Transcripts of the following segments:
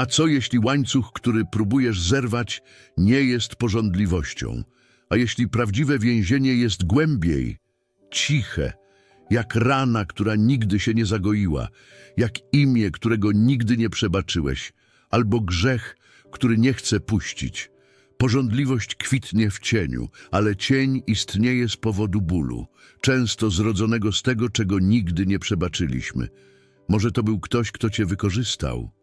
A co jeśli łańcuch, który próbujesz zerwać, nie jest porządliwością? A jeśli prawdziwe więzienie jest głębiej, ciche, jak rana, która nigdy się nie zagoiła, jak imię, którego nigdy nie przebaczyłeś, albo grzech, który nie chce puścić. Porządliwość kwitnie w cieniu, ale cień istnieje z powodu bólu, często zrodzonego z tego, czego nigdy nie przebaczyliśmy. Może to był ktoś, kto cię wykorzystał.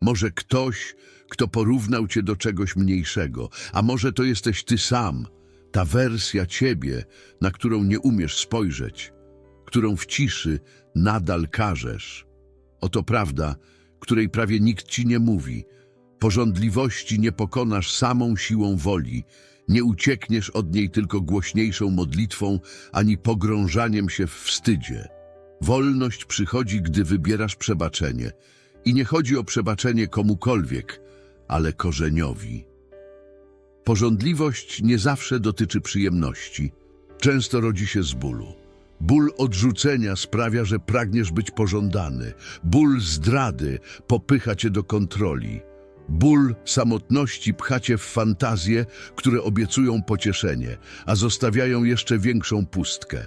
Może ktoś, kto porównał cię do czegoś mniejszego, a może to jesteś ty sam, ta wersja ciebie, na którą nie umiesz spojrzeć, którą w ciszy nadal każesz. Oto prawda, której prawie nikt ci nie mówi. Porządliwości nie pokonasz samą siłą woli, nie uciekniesz od niej tylko głośniejszą modlitwą, ani pogrążaniem się w wstydzie. Wolność przychodzi, gdy wybierasz przebaczenie. I nie chodzi o przebaczenie komukolwiek, ale korzeniowi. Porządliwość nie zawsze dotyczy przyjemności. Często rodzi się z bólu. Ból odrzucenia sprawia, że pragniesz być pożądany. Ból zdrady popycha cię do kontroli. Ból samotności pcha cię w fantazje, które obiecują pocieszenie, a zostawiają jeszcze większą pustkę.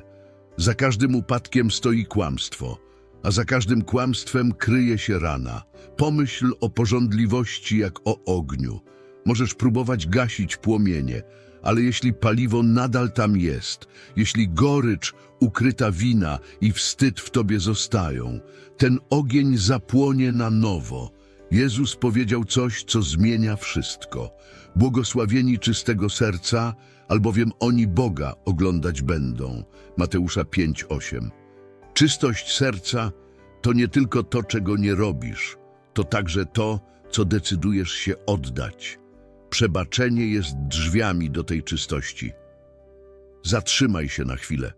Za każdym upadkiem stoi kłamstwo, a za każdym kłamstwem kryje się rana. Pomyśl o porządliwości jak o ogniu. Możesz próbować gasić płomienie, ale jeśli paliwo nadal tam jest, jeśli gorycz, ukryta wina i wstyd w tobie zostają, ten ogień zapłonie na nowo. Jezus powiedział coś, co zmienia wszystko. Błogosławieni czystego serca, albowiem oni Boga oglądać będą. Mateusza 5:8. Czystość serca to nie tylko to, czego nie robisz, to także to, co decydujesz się oddać. Przebaczenie jest drzwiami do tej czystości. Zatrzymaj się na chwilę.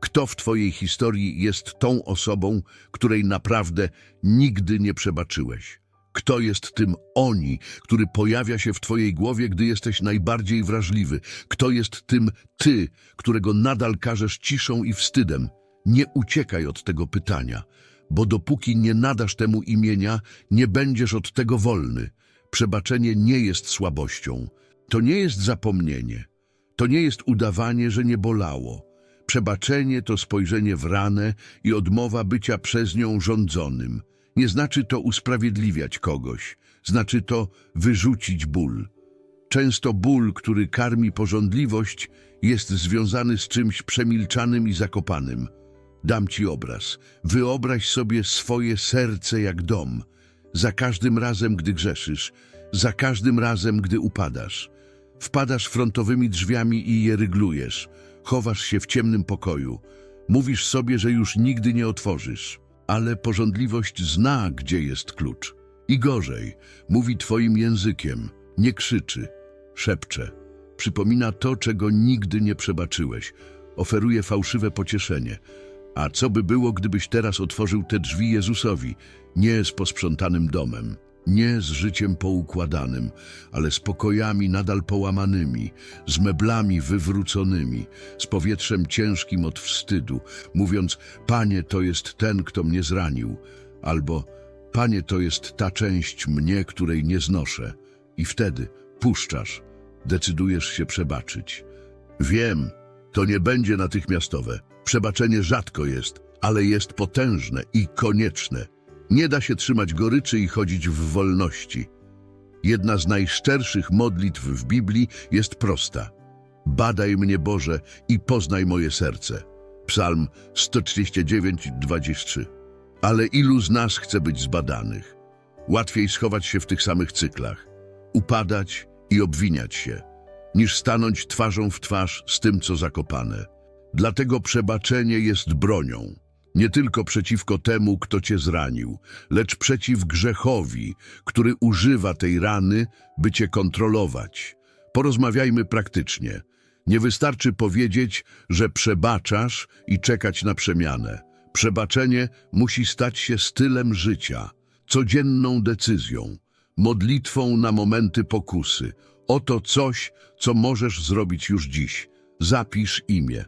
Kto w Twojej historii jest tą osobą, której naprawdę nigdy nie przebaczyłeś? Kto jest tym oni, który pojawia się w Twojej głowie, gdy jesteś najbardziej wrażliwy? Kto jest tym ty, którego nadal karzesz ciszą i wstydem? Nie uciekaj od tego pytania, bo dopóki nie nadasz temu imienia, nie będziesz od tego wolny. Przebaczenie nie jest słabością. To nie jest zapomnienie. To nie jest udawanie, że nie bolało. Przebaczenie to spojrzenie w ranę i odmowa bycia przez nią rządzonym. Nie znaczy to usprawiedliwiać kogoś. Znaczy to wyrzucić ból. Często ból, który karmi porządliwość, jest związany z czymś przemilczanym i zakopanym. Dam ci obraz. Wyobraź sobie swoje serce jak dom. Za każdym razem, gdy grzeszysz, za każdym razem, gdy upadasz. Wpadasz frontowymi drzwiami i je ryglujesz. Chowasz się w ciemnym pokoju. Mówisz sobie, że już nigdy nie otworzysz. Ale porządliwość zna, gdzie jest klucz. I gorzej, mówi twoim językiem, nie krzyczy, szepcze. Przypomina to, czego nigdy nie przebaczyłeś. Oferuje fałszywe pocieszenie. A co by było, gdybyś teraz otworzył te drzwi Jezusowi, nie z posprzątanym domem, nie z życiem poukładanym, ale z pokojami nadal połamanymi, z meblami wywróconymi, z powietrzem ciężkim od wstydu, mówiąc, Panie, to jest ten, kto mnie zranił, albo Panie, to jest ta część mnie, której nie znoszę. I wtedy puszczasz, decydujesz się przebaczyć. Wiem, to nie będzie natychmiastowe. Przebaczenie rzadko jest, ale jest potężne i konieczne. Nie da się trzymać goryczy i chodzić w wolności. Jedna z najszczerszych modlitw w Biblii jest prosta. Badaj mnie, Boże, i poznaj moje serce. Psalm 139, 23. Ale ilu z nas chce być zbadanych? Łatwiej schować się w tych samych cyklach, upadać i obwiniać się, niż stanąć twarzą w twarz z tym, co zakopane. Dlatego przebaczenie jest bronią. Nie tylko przeciwko temu, kto cię zranił, lecz przeciw grzechowi, który używa tej rany, by cię kontrolować. Porozmawiajmy praktycznie. Nie wystarczy powiedzieć, że przebaczasz i czekać na przemianę. Przebaczenie musi stać się stylem życia, codzienną decyzją, modlitwą na momenty pokusy. Oto coś, co możesz zrobić już dziś. Zapisz imię.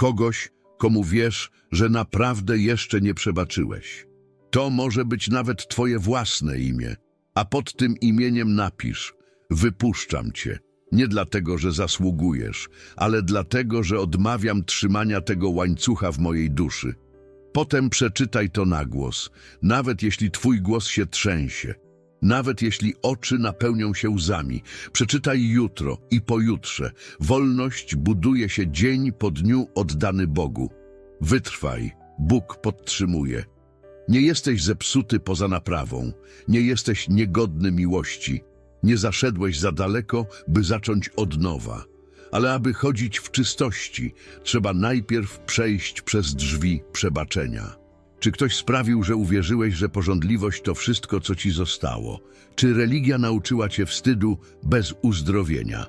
Kogoś, komu wiesz, że naprawdę jeszcze nie przebaczyłeś. To może być nawet twoje własne imię. A pod tym imieniem napisz: Wypuszczam cię. Nie dlatego, że zasługujesz, ale dlatego, że odmawiam trzymania tego łańcucha w mojej duszy. Potem przeczytaj to na głos, nawet jeśli twój głos się trzęsie, nawet jeśli oczy napełnią się łzami. Przeczytaj jutro i pojutrze. Wolność buduje się dzień po dniu oddany Bogu. Wytrwaj, Bóg podtrzymuje. Nie jesteś zepsuty poza naprawą, nie jesteś niegodny miłości, nie zaszedłeś za daleko, by zacząć od nowa. Ale aby chodzić w czystości, trzeba najpierw przejść przez drzwi przebaczenia. Czy ktoś sprawił, że uwierzyłeś, że porządliwość to wszystko, co ci zostało? Czy religia nauczyła cię wstydu bez uzdrowienia?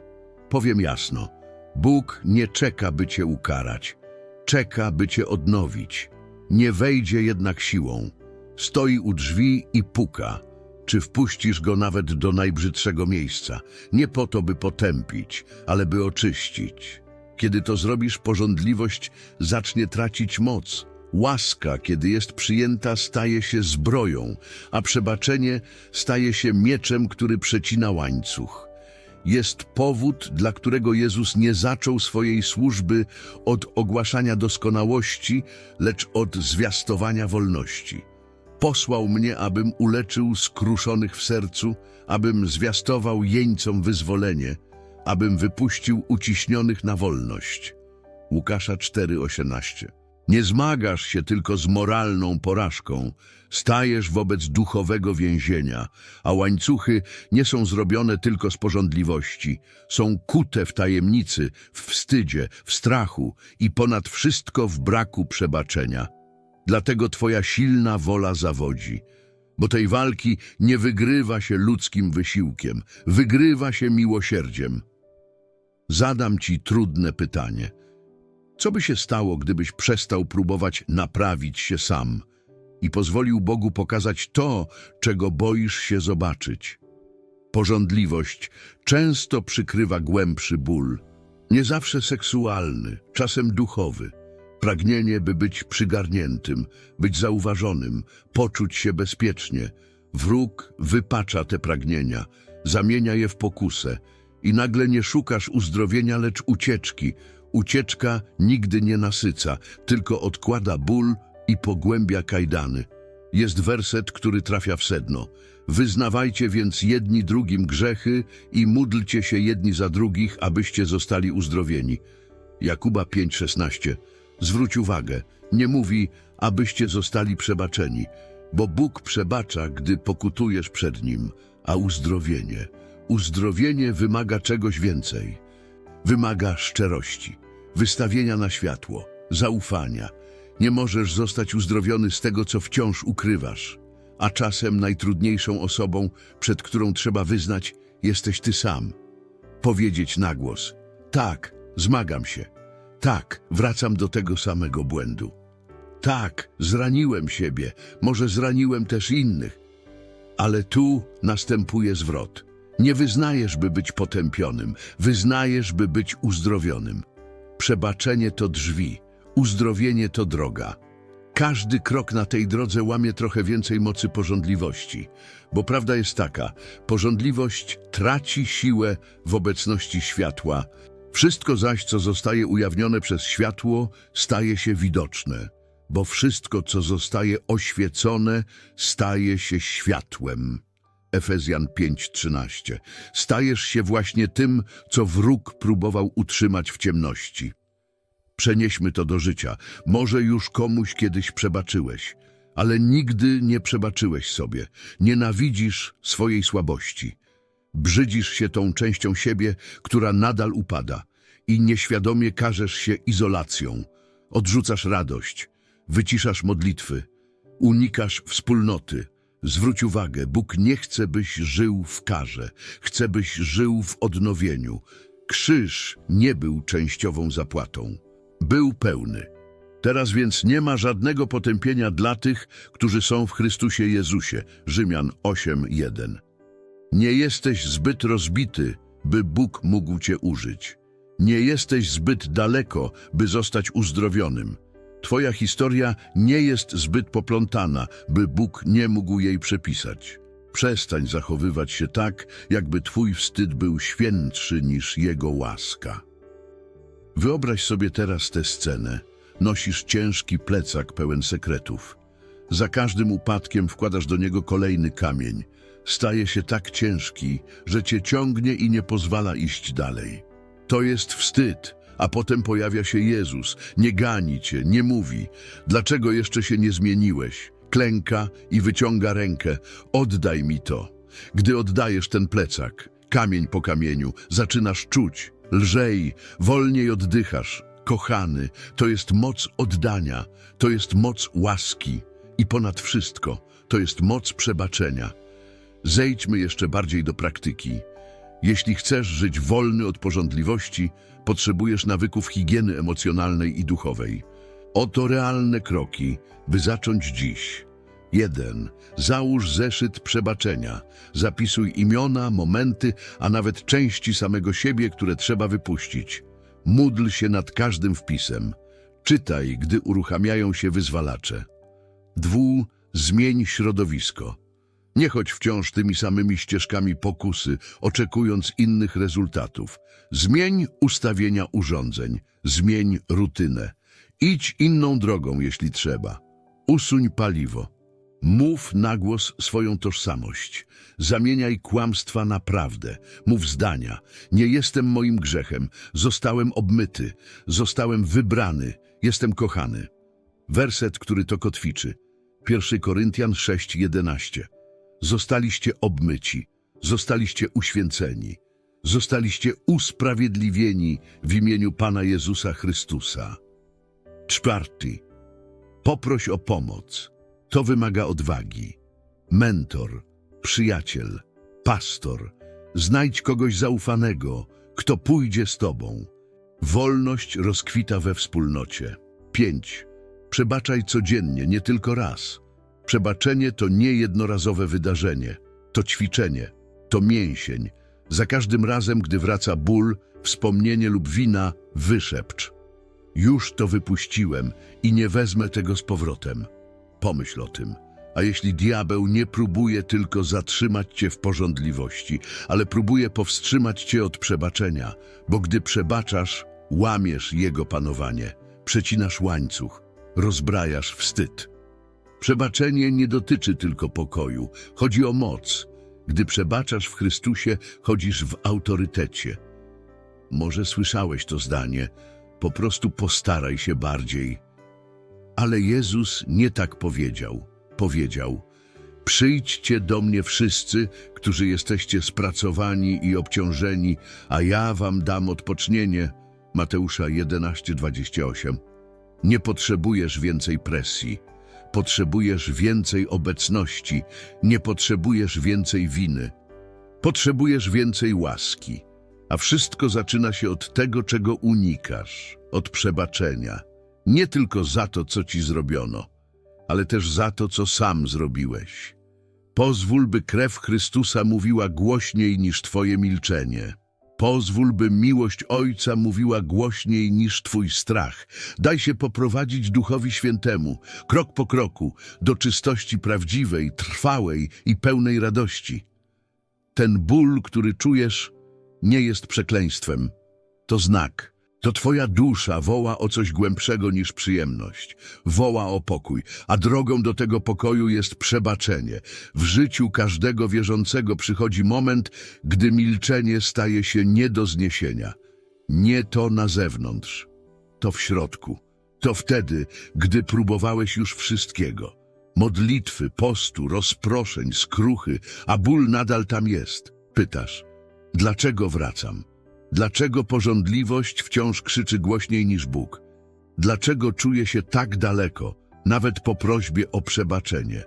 Powiem jasno, Bóg nie czeka, by cię ukarać. Czeka, by cię odnowić. Nie wejdzie jednak siłą. Stoi u drzwi i puka. Czy wpuścisz go nawet do najbrzydszego miejsca? Nie po to, by potępić, ale by oczyścić. Kiedy to zrobisz, porządliwość zacznie tracić moc. Łaska, kiedy jest przyjęta, staje się zbroją, a przebaczenie staje się mieczem, który przecina łańcuch. Jest powód, dla którego Jezus nie zaczął swojej służby od ogłaszania doskonałości, lecz od zwiastowania wolności. Posłał mnie, abym uleczył skruszonych w sercu, abym zwiastował jeńcom wyzwolenie, abym wypuścił uciśnionych na wolność. Łukasza 4,18 Nie zmagasz się tylko z moralną porażką, stajesz wobec duchowego więzienia, a łańcuchy nie są zrobione tylko z porządliwości, są kute w tajemnicy, w wstydzie, w strachu i ponad wszystko w braku przebaczenia. Dlatego Twoja silna wola zawodzi, bo tej walki nie wygrywa się ludzkim wysiłkiem, wygrywa się miłosierdziem. Zadam Ci trudne pytanie. Co by się stało, gdybyś przestał próbować naprawić się sam i pozwolił Bogu pokazać to, czego boisz się zobaczyć? Porządliwość często przykrywa głębszy ból, nie zawsze seksualny, czasem duchowy. Pragnienie, by być przygarniętym, być zauważonym, poczuć się bezpiecznie. Wróg wypacza te pragnienia, zamienia je w pokusę i nagle nie szukasz uzdrowienia, lecz ucieczki. Ucieczka nigdy nie nasyca, tylko odkłada ból i pogłębia kajdany. Jest werset, który trafia w sedno. Wyznawajcie więc jedni drugim grzechy i módlcie się jedni za drugich, abyście zostali uzdrowieni. Jakuba 5,16 Zwróć uwagę, nie mówi, abyście zostali przebaczeni, bo Bóg przebacza, gdy pokutujesz przed Nim, a uzdrowienie, uzdrowienie wymaga czegoś więcej. Wymaga szczerości, wystawienia na światło, zaufania. Nie możesz zostać uzdrowiony z tego, co wciąż ukrywasz, a czasem najtrudniejszą osobą, przed którą trzeba wyznać, jesteś ty sam. Powiedzieć na głos, tak, zmagam się. Tak, wracam do tego samego błędu. Tak, zraniłem siebie, może zraniłem też innych. Ale tu następuje zwrot. Nie wyznajesz, by być potępionym, wyznajesz, by być uzdrowionym. Przebaczenie to drzwi, uzdrowienie to droga. Każdy krok na tej drodze łamie trochę więcej mocy porządliwości, bo prawda jest taka, porządliwość traci siłę w obecności światła, wszystko zaś, co zostaje ujawnione przez światło, staje się widoczne, bo wszystko, co zostaje oświecone, staje się światłem. Efezjan 5:13. Stajesz się właśnie tym, co wróg próbował utrzymać w ciemności. Przenieśmy to do życia. Może już komuś kiedyś przebaczyłeś, ale nigdy nie przebaczyłeś sobie. Nienawidzisz swojej słabości. Brzydzisz się tą częścią siebie, która nadal upada i nieświadomie karzesz się izolacją. Odrzucasz radość, wyciszasz modlitwy, unikasz wspólnoty. Zwróć uwagę, Bóg nie chce, byś żył w karze, chce, byś żył w odnowieniu. Krzyż nie był częściową zapłatą, był pełny. Teraz więc nie ma żadnego potępienia dla tych, którzy są w Chrystusie Jezusie. Rzymian 8:1. Nie jesteś zbyt rozbity, by Bóg mógł cię użyć. Nie jesteś zbyt daleko, by zostać uzdrowionym. Twoja historia nie jest zbyt poplątana, by Bóg nie mógł jej przepisać. Przestań zachowywać się tak, jakby twój wstyd był świętszy niż jego łaska. Wyobraź sobie teraz tę scenę. Nosisz ciężki plecak pełen sekretów. Za każdym upadkiem wkładasz do niego kolejny kamień. Staje się tak ciężki, że cię ciągnie i nie pozwala iść dalej. To jest wstyd, a potem pojawia się Jezus. Nie gani cię, nie mówi. Dlaczego jeszcze się nie zmieniłeś? Klęka i wyciąga rękę. Oddaj mi to. Gdy oddajesz ten plecak, kamień po kamieniu, zaczynasz czuć. Lżej, wolniej oddychasz. Kochany, to jest moc oddania, to jest moc łaski i ponad wszystko, to jest moc przebaczenia. Zejdźmy jeszcze bardziej do praktyki. Jeśli chcesz żyć wolny od porządliwości, potrzebujesz nawyków higieny emocjonalnej i duchowej. Oto realne kroki, by zacząć dziś. 1. Załóż zeszyt przebaczenia. Zapisuj imiona, momenty, a nawet części samego siebie, które trzeba wypuścić. Módl się nad każdym wpisem. Czytaj, gdy uruchamiają się wyzwalacze. 2. Zmień środowisko. Nie chodź wciąż tymi samymi ścieżkami pokusy, oczekując innych rezultatów. Zmień ustawienia urządzeń, zmień rutynę. Idź inną drogą, jeśli trzeba. Usuń paliwo. Mów na głos swoją tożsamość. Zamieniaj kłamstwa na prawdę. Mów zdania. Nie jestem moim grzechem. Zostałem obmyty. Zostałem wybrany. Jestem kochany. Werset, który to kotwiczy. 1 Koryntian 6:11. Zostaliście obmyci. Zostaliście uświęceni. Zostaliście usprawiedliwieni w imieniu Pana Jezusa Chrystusa. Czwarty. Poproś o pomoc. To wymaga odwagi. Mentor, przyjaciel, pastor. Znajdź kogoś zaufanego, kto pójdzie z tobą. Wolność rozkwita we wspólnocie. 5. Przebaczaj codziennie, nie tylko raz. Przebaczenie to nie jednorazowe wydarzenie, to ćwiczenie, to mięsień. Za każdym razem, gdy wraca ból, wspomnienie lub wina, wyszepcz. Już to wypuściłem i nie wezmę tego z powrotem. Pomyśl o tym. A jeśli diabeł nie próbuje tylko zatrzymać cię w porządliwości, ale próbuje powstrzymać cię od przebaczenia, bo gdy przebaczasz, łamiesz jego panowanie, przecinasz łańcuch, rozbrajasz wstyd. Przebaczenie nie dotyczy tylko pokoju, chodzi o moc. Gdy przebaczasz w Chrystusie, chodzisz w autorytecie. Może słyszałeś to zdanie, po prostu postaraj się bardziej. Ale Jezus nie tak powiedział. Powiedział: Przyjdźcie do mnie wszyscy, którzy jesteście spracowani i obciążeni, a ja wam dam odpocznienie. Mateusza 11:28. Nie potrzebujesz więcej presji. Potrzebujesz więcej obecności, nie potrzebujesz więcej winy. Potrzebujesz więcej łaski, a wszystko zaczyna się od tego, czego unikasz, od przebaczenia. Nie tylko za to, co ci zrobiono, ale też za to, co sam zrobiłeś. Pozwól, by krew Chrystusa mówiła głośniej niż twoje milczenie. Pozwól, by miłość Ojca mówiła głośniej niż Twój strach. Daj się poprowadzić Duchowi Świętemu, krok po kroku, do czystości prawdziwej, trwałej i pełnej radości. Ten ból, który czujesz, nie jest przekleństwem. To znak. To Twoja dusza woła o coś głębszego niż przyjemność. Woła o pokój, a drogą do tego pokoju jest przebaczenie. W życiu każdego wierzącego przychodzi moment, gdy milczenie staje się nie do zniesienia. Nie to na zewnątrz, to w środku. To wtedy, gdy próbowałeś już wszystkiego. Modlitwy, postu, rozproszeń, skruchy, a ból nadal tam jest. Pytasz, dlaczego wracam? Dlaczego pożądliwość wciąż krzyczy głośniej niż Bóg? Dlaczego czuje się tak daleko, nawet po prośbie o przebaczenie?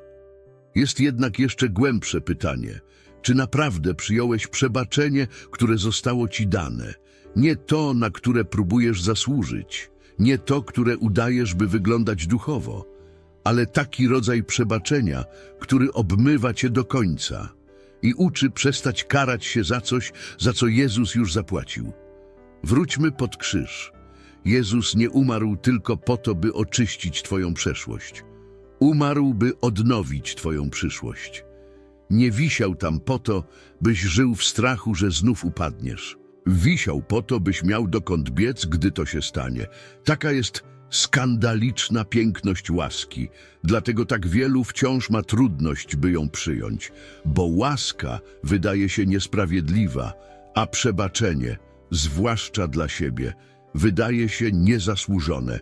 Jest jednak jeszcze głębsze pytanie. Czy naprawdę przyjąłeś przebaczenie, które zostało ci dane? Nie to, na które próbujesz zasłużyć, nie to, które udajesz, by wyglądać duchowo, ale taki rodzaj przebaczenia, który obmywa cię do końca i uczy przestać karać się za coś, za co Jezus już zapłacił. Wróćmy pod krzyż. Jezus nie umarł tylko po to, by oczyścić Twoją przeszłość. Umarł, by odnowić Twoją przyszłość. Nie wisiał tam po to, byś żył w strachu, że znów upadniesz. Wisiał po to, byś miał dokąd biec, gdy to się stanie. Taka jest skandaliczna piękność łaski. Dlatego tak wielu wciąż ma trudność, by ją przyjąć. Bo łaska wydaje się niesprawiedliwa, a przebaczenie, zwłaszcza dla siebie, wydaje się niezasłużone.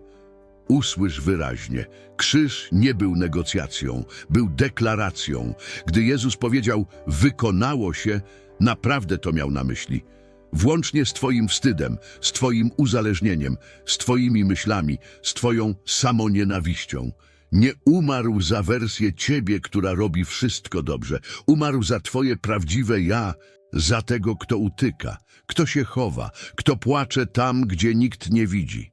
Usłysz wyraźnie, krzyż nie był negocjacją, był deklaracją. Gdy Jezus powiedział, wykonało się, naprawdę to miał na myśli. Włącznie z Twoim wstydem, z Twoim uzależnieniem, z Twoimi myślami, z Twoją samonienawiścią. Nie umarł za wersję Ciebie, która robi wszystko dobrze. Umarł za Twoje prawdziwe ja, za tego, kto utyka, kto się chowa, kto płacze tam, gdzie nikt nie widzi.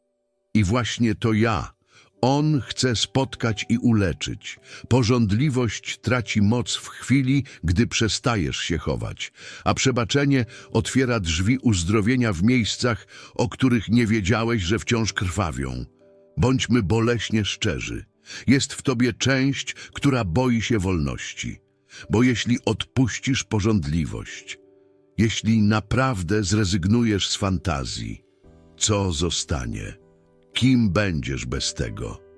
I właśnie to ja. On chce spotkać i uleczyć. Porządliwość traci moc w chwili, gdy przestajesz się chować, a przebaczenie otwiera drzwi uzdrowienia w miejscach, o których nie wiedziałeś, że wciąż krwawią. Bądźmy boleśnie szczerzy. Jest w tobie część, która boi się wolności. Bo jeśli odpuścisz porządliwość, jeśli naprawdę zrezygnujesz z fantazji, co zostanie? Kim będziesz bez tego?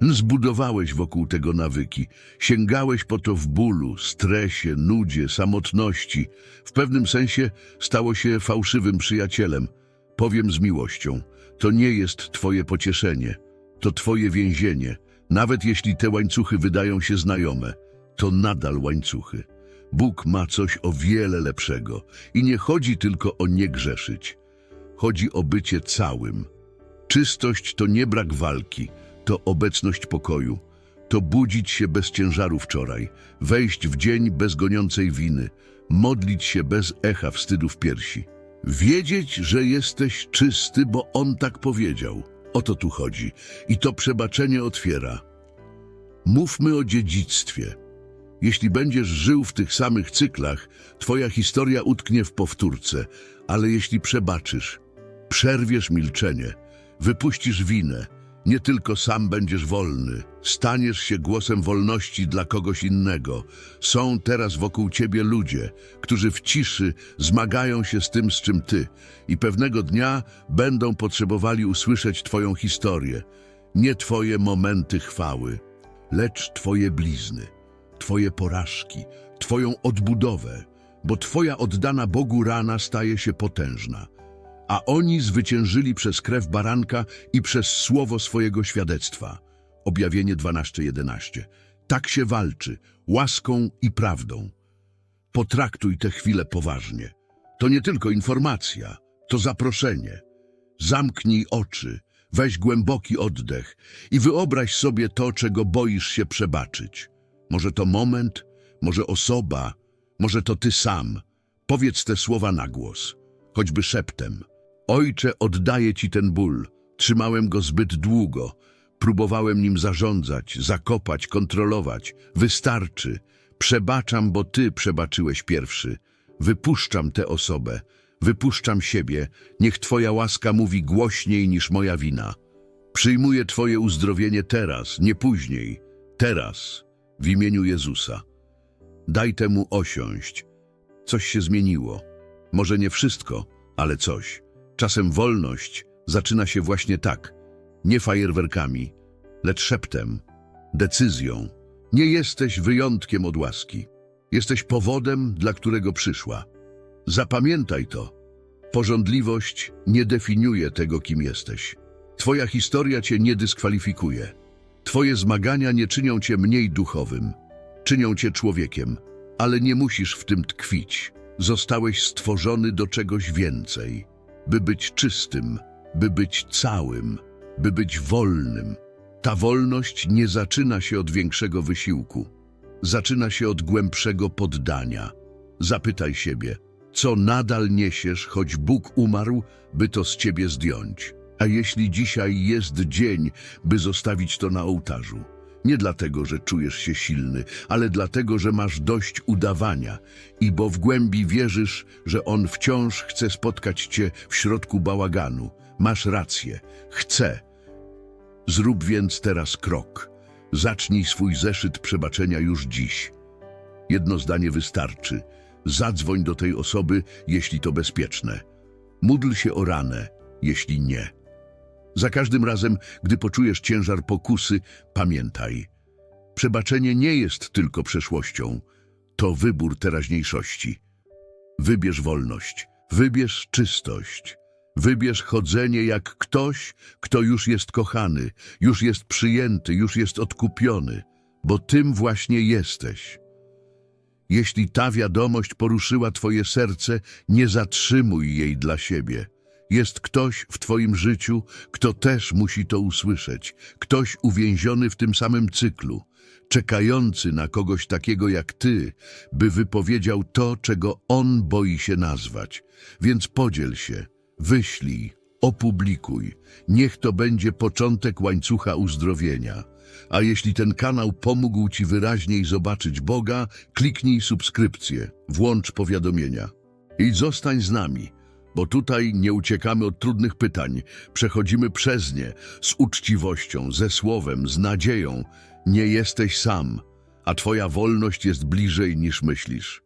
Zbudowałeś wokół tego nawyki, sięgałeś po to w bólu, stresie, nudzie, samotności. W pewnym sensie stało się fałszywym przyjacielem. Powiem z miłością, to nie jest twoje pocieszenie, to twoje więzienie. Nawet jeśli te łańcuchy wydają się znajome, to nadal łańcuchy. Bóg ma coś o wiele lepszego i nie chodzi tylko o nie grzeszyć. Chodzi o bycie całym. Czystość to nie brak walki, to obecność pokoju. To budzić się bez ciężaru wczoraj, wejść w dzień bez goniącej winy, modlić się bez echa wstydu w piersi. Wiedzieć, że jesteś czysty, bo On tak powiedział. O to tu chodzi. I to przebaczenie otwiera. Mówmy o dziedzictwie. Jeśli będziesz żył w tych samych cyklach, twoja historia utknie w powtórce, ale jeśli przebaczysz, przerwiesz milczenie, wypuścisz winę, nie tylko sam będziesz wolny, staniesz się głosem wolności dla kogoś innego. Są teraz wokół ciebie ludzie, którzy w ciszy zmagają się z tym, z czym ty. I pewnego dnia będą potrzebowali usłyszeć twoją historię, nie twoje momenty chwały, lecz twoje blizny, twoje porażki, twoją odbudowę, bo twoja oddana Bogu rana staje się potężna a oni zwyciężyli przez krew baranka i przez słowo swojego świadectwa. Objawienie 12:11. Tak się walczy, łaską i prawdą. Potraktuj tę chwilę poważnie. To nie tylko informacja, to zaproszenie. Zamknij oczy, weź głęboki oddech i wyobraź sobie to, czego boisz się przebaczyć. Może to moment, może osoba, może to ty sam. Powiedz te słowa na głos, choćby szeptem. Ojcze, oddaję Ci ten ból. Trzymałem go zbyt długo. Próbowałem nim zarządzać, zakopać, kontrolować. Wystarczy. Przebaczam, bo Ty przebaczyłeś pierwszy. Wypuszczam tę osobę. Wypuszczam siebie. Niech Twoja łaska mówi głośniej niż moja wina. Przyjmuję Twoje uzdrowienie teraz, nie później. Teraz, w imieniu Jezusa. Daj temu osiąść. Coś się zmieniło. Może nie wszystko, ale coś. Czasem wolność zaczyna się właśnie tak, nie fajerwerkami, lecz szeptem, decyzją. Nie jesteś wyjątkiem od łaski. Jesteś powodem, dla którego przyszła. Zapamiętaj to. Porządliwość nie definiuje tego, kim jesteś. Twoja historia cię nie dyskwalifikuje. Twoje zmagania nie czynią cię mniej duchowym. Czynią cię człowiekiem, ale nie musisz w tym tkwić. Zostałeś stworzony do czegoś więcej by być czystym, by być całym, by być wolnym. Ta wolność nie zaczyna się od większego wysiłku. Zaczyna się od głębszego poddania. Zapytaj siebie, co nadal niesiesz, choć Bóg umarł, by to z ciebie zdjąć. A jeśli dzisiaj jest dzień, by zostawić to na ołtarzu? Nie dlatego, że czujesz się silny, ale dlatego, że masz dość udawania i bo w głębi wierzysz, że On wciąż chce spotkać Cię w środku bałaganu. Masz rację. Chce. Zrób więc teraz krok. Zacznij swój zeszyt przebaczenia już dziś. Jedno zdanie wystarczy. Zadzwoń do tej osoby, jeśli to bezpieczne. Módl się o ranę, jeśli nie. Za każdym razem, gdy poczujesz ciężar pokusy, pamiętaj. Przebaczenie nie jest tylko przeszłością. To wybór teraźniejszości. Wybierz wolność, wybierz czystość, wybierz chodzenie jak ktoś, kto już jest kochany, już jest przyjęty, już jest odkupiony, bo tym właśnie jesteś. Jeśli ta wiadomość poruszyła Twoje serce, nie zatrzymuj jej dla siebie. Jest ktoś w Twoim życiu, kto też musi to usłyszeć, ktoś uwięziony w tym samym cyklu, czekający na kogoś takiego jak Ty, by wypowiedział to, czego on boi się nazwać. Więc podziel się, wyślij, opublikuj. Niech to będzie początek łańcucha uzdrowienia. A jeśli ten kanał pomógł Ci wyraźniej zobaczyć Boga, kliknij subskrypcję, włącz powiadomienia i zostań z nami, bo tutaj nie uciekamy od trudnych pytań, przechodzimy przez nie z uczciwością, ze słowem, z nadzieją. Nie jesteś sam, a Twoja wolność jest bliżej niż myślisz.